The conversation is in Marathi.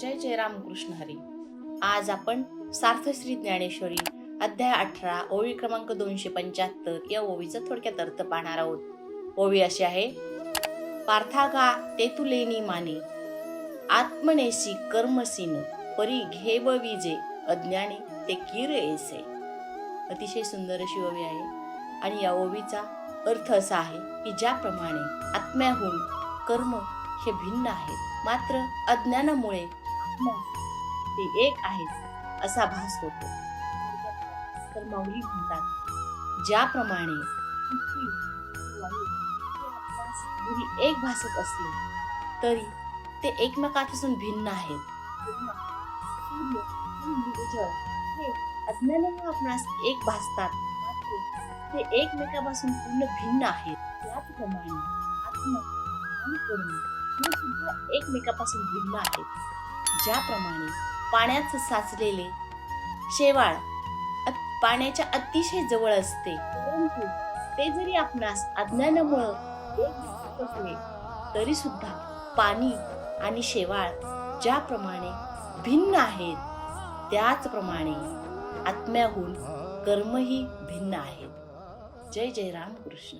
जय जय रामकृष्ण हरी. आज आपण सार्थश्री ज्ञानेश्वरी अध्याय अठरा ओवी क्रमांक दोनशे पंच्याहत्तर या ओवीचा थोडक्यात अर्थ पाहणार आहोत. ओवी अशी आहे पार्थागा तेतुलेनी माने आत्मनेसी कर्मसीन परी घेव विजे अज्ञानी ते किर एसे अतिशय सुंदर अशी ओवी आहे आणि या ओवीचा अर्थ असा आहे की ज्याप्रमाणे आत्म्याहून कर्म हे भिन्न आहेत. मात्र अज्ञानामुळे ते एक आहेत असा भास होतो. तर माऊली म्हणतात ज्याप्रमाणे एक भासत असले तरी ते एकमेकापासून भिन्न आहेत. किंवा हे आपणास एक भासतात मात्र ते एकमेकापासून पूर्ण भिन्न आहेत. त्याचप्रमाणे आत्मा आणि कर्म हे सुद्धा एकमेकापासून भिन्न आहेत. ज्याप्रमाणे पाण्यात साचलेले शेवाळ पाण्याच्या अतिशय जवळ असते. परंतु ते जरी आपणास अज्ञानामुळं तरी सुद्धा पाणी आणि शेवाळ ज्याप्रमाणे भिन्न आहेत त्याचप्रमाणे आत्म्याहून कर्मही भिन्न आहेत. जय जय राम कृष्ण